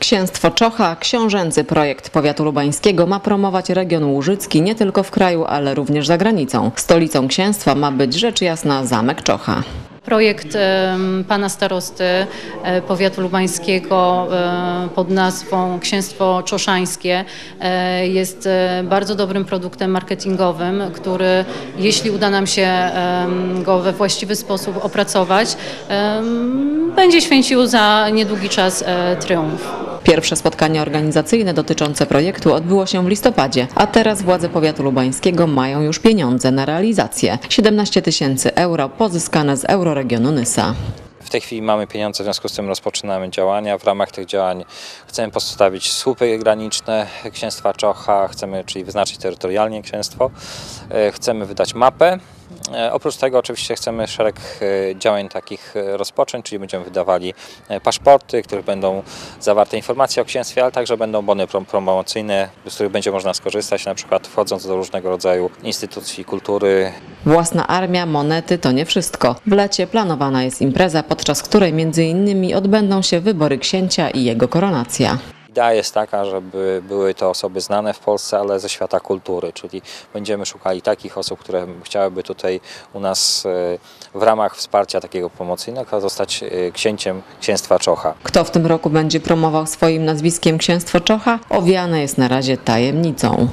Księstwo Czocha, książęcy projekt powiatu lubańskiego, ma promować region łużycki nie tylko w kraju, ale również za granicą. Stolicą księstwa ma być rzecz jasna Zamek Czocha. Projekt pana starosty e, powiatu lubańskiego e, pod nazwą Księstwo Czoszańskie e, jest bardzo dobrym produktem marketingowym, który jeśli uda nam się go we właściwy sposób opracować, będzie święcił za niedługi czas triumf. Pierwsze spotkanie organizacyjne dotyczące projektu odbyło się w listopadzie, a teraz władze powiatu lubańskiego mają już pieniądze na realizację. 17 tysięcy euro pozyskane z euroregionu Nysa. W tej chwili mamy pieniądze, w związku z tym rozpoczynamy działania. W ramach tych działań chcemy postawić słupy graniczne księstwa Czocha, chcemy czyli wyznaczyć terytorialnie księstwo, E, chcemy wydać mapę. E, Oprócz tego oczywiście chcemy szereg e, działań takich e, rozpocząć, czyli będziemy wydawali paszporty, w których będą zawarte informacje o księstwie, ale także będą bony prom- promocyjne, z których będzie można skorzystać, na przykład wchodząc do różnego rodzaju instytucji kultury, Własna armia, monety to nie wszystko. W lecie planowana jest impreza, podczas której między innymi odbędą się wybory księcia i jego koronacja. Idea jest taka, żeby były to osoby znane w Polsce, ale ze świata kultury, czyli będziemy szukali takich osób, które chciałyby tutaj u nas e, w ramach wsparcia takiego promocyjnego zostać e, księciem księstwa Czocha. Kto w tym roku będzie promował swoim nazwiskiem księstwo Czocha, owiane jest na razie tajemnicą.